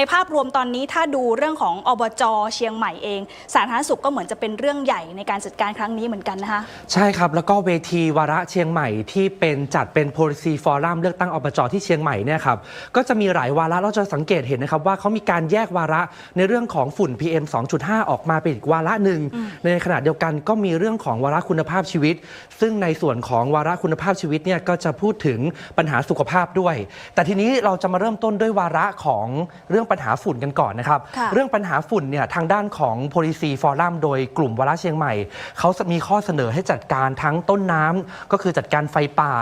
ในภาพรวมตอนนี้ถ้าดูเรื่องของอบจเชียงใหม่เอง สาธารณสุขก็เหมือนจะเป็นเรื่องใหญ่ในการจัดการครั้งนี้เหมือนกันนะคะใช่ครับ แล้วก็เวทีวาระเชียงใหม่ที่เป็นจัดเป็น policy forum เลือกตั้งอบจที่เชียงใหม่เนี่ยครับก็จะมีหลายวาระเราจะสังเกตเห็นนะครับว่าเขามีการแยกวาระในเรื่องของฝุ่น PM 2.5 ออกมาเป็นอีกวาระหนึ่งในขณะเดียวกันก็มีเรื่องของวาระคุณภาพชีวิต ซึ่งในส่วนของวาระคุณภาพชีวิตเนี่ยก็จะพูดถึงปัญหาสุขภาพด้วย แต่ทีนี้เราจะมาเริ่มต้นด้วยวาระของเรื่องปัญหาฝุ่นกันก่อนนะครับ ค่ะ เรื่องปัญหาฝุ่นเนี่ยทางด้านของ policy forum โดยกลุ่มวาระเชียงใหม่ เขามีข้อเสนอให้จัดการทั้งต้นน้ำก็คือจัดการไฟป่า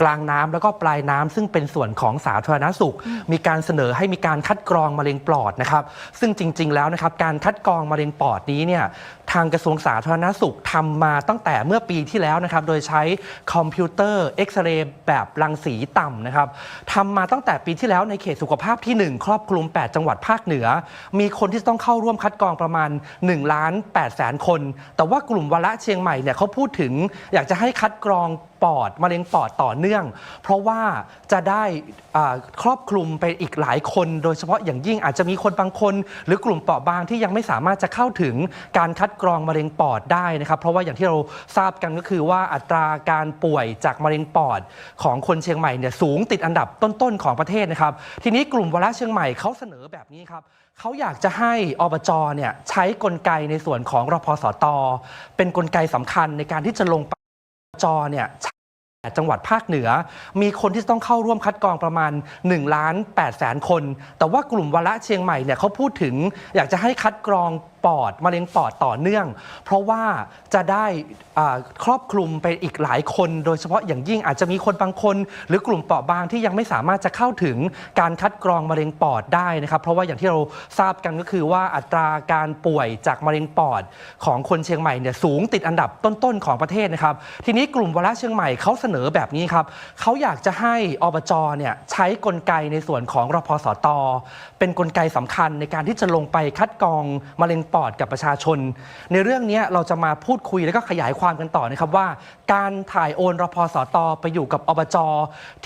กลางน้ำแล้วก็ปลายน้ำซึ่งเป็นส่วนของสาธารณสุข มีการเสนอให้มีการคัดกรองมะเร็งปอดนะครับ ซึ่งจริง ๆ แล้วนะครับการคัดกรองมะเร็งปอดนี้เนี่ยทางกระทรวงสาธารณสุขทำมาตั้งแต่เมื่อปีที่แล้วนะครับโดยใช้คอมพิวเตอร์เอ็กซเรย์แบบรังสีต่ำนะครับทำมาตั้งแต่ปีที่แล้วในเขตสุขภาพที่ 1 ครอบคลุม 8 จังหวัดังหวัดภาคเหนือ มีคนที่ต้องเข้าร่วมคัดกรองประมาณ1ล้าน8แสนคน แต่ว่ากลุ่มวาระเชียงใหม่เนี่ยเขาพูดถึงอยากจะให้คัดกรอง ปอดมะเร็งปอดต่อเนื่อง เพราะว่าจะได้อ่าครอบคลุมไปอีกหลายคน โดยเฉพาะอย่างยิ่งอาจจะมีคนบางคน หรือกลุ่มเปราะบางที่ยังไม่สามารถจะเข้าถึงการคัดกรองมะเร็งปอดได้นะครับเพราะว่าอย่างที่เราทราบกันก็คือว่าอัตราการป่วยจากมะเร็งปอดของคนเชียงใหม่เนี่ยสูงติดอันดับต้นๆของประเทศนะครับ ทีนี้กลุ่มวาระเชียงใหม่เขาเสนอแบบนี้ครับเขาอยากจะให้อบจเนี่ยใช้กลไกในส่วนของรพสต เป็นกลไกสำคัญในการที่จะลงไป จอเนี่ยจังหวัดภาคเหนือ มีคนที่ต้องเข้าร่วมคัดกรองประมาณ1ล้าน8แสนคน แต่ว่ากลุ่มวาระเชียงใหม่เนี่ยเขาพูดถึงอยากจะให้คัดกรองปอดมะเร็งปอดต่อเนื่อง เพราะว่าจะได้อ่าครอบคลุมไปอีกหลายคน โดยเฉพาะอย่างยิ่งอาจจะมีคนบางคน หรือกลุ่มเปราะบางที่ยังไม่สามารถจะเข้าถึงการคัดกรองมะเร็งปอดได้นะครับ เพราะว่าอย่างที่เราทราบกันก็คือว่าอัตราการป่วยจากมะเร็งปอดของคนเชียงใหม่เนี่ยสูงติดอันดับต้นๆของประเทศนะครับ ทีนี้กลุ่มวาระเชียงใหม่เขาเสนอแบบนี้ครับเขาอยากจะให้อบจเนี่ยใช้กลไกในส่วนของรพสต เป็นกลไกสำคัญในการที่จะลงไปคัดกรองมะเร็งปอดกับประชาชน ในเรื่องนี้เราจะมาพูดคุยแล้วก็ขยายความกันต่อนะครับว่า การถ่ายโอนรพสตไปอยู่กับอบจ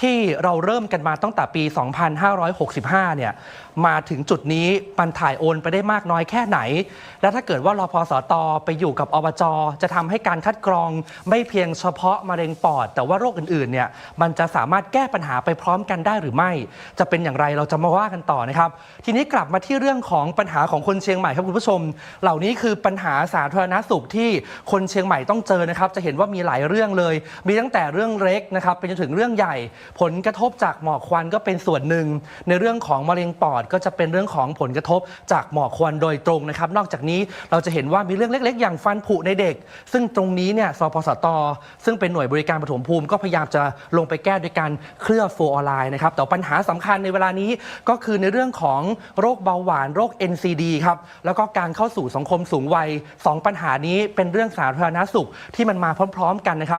ที่เราเริ่มกันมาตั้งแต่ปี 2565 เนี่ยมาถึงจุดนี้มันถ่ายโอนไปได้มากน้อยแค่ไหน และถ้าเกิดว่ารพสตไปอยู่กับอบจจะทำให้การคัดกรองไม่เพียงเฉพาะมะเร็งปอด แต่ว่าโรคอื่นๆเนี่ยมันจะสามารถแก้ปัญหาไปพร้อมกันได้หรือไม่ จะเป็นอย่างไรเราจะมาว่ากันต่อนะครับ ทีนี้กลับมาที่เรื่องของปัญหาของคนเชียงใหม่ครับคุณผู้ชมเหล่านี้คือปัญหาสาธารณสุขที่คนเชียงใหม่ต้องเจอนะครับ จะเห็นว่ามีหลายเรื่องเลย มีตั้งแต่เรื่องเล็กนะครับไปจนถึงเรื่องใหญ่ ผลกระทบจากหมอกควันก็เป็นส่วนหนึ่ง ในเรื่องของมะเร็งปอดก็จะเป็นเรื่องของผลกระทบจากหมอกควันโดยตรงนะครับ นอกจากนี้เราจะเห็นว่ามีเรื่องเล็ก ๆ อย่างฟันผุในเด็ก ซึ่งตรงนี้เนี่ยสพสต ซึ่งเป็นหน่วยบริการปฐมภูมิ ก็พยายามจะลงไปแก้ด้วยการเคลือบฟลูออไลน์นะครับแต่ปัญหาสำคัญในเวลานี้ก็คือในเรื่องของโรคเบาหวานโรค NCD ครับแล้วก็การเข้าข้าสู่สังคมสูงวัยสองปัญหานี้เป็นเรื่องสาธารณสุขที่มันมาพร้อม ๆ กันนะครับ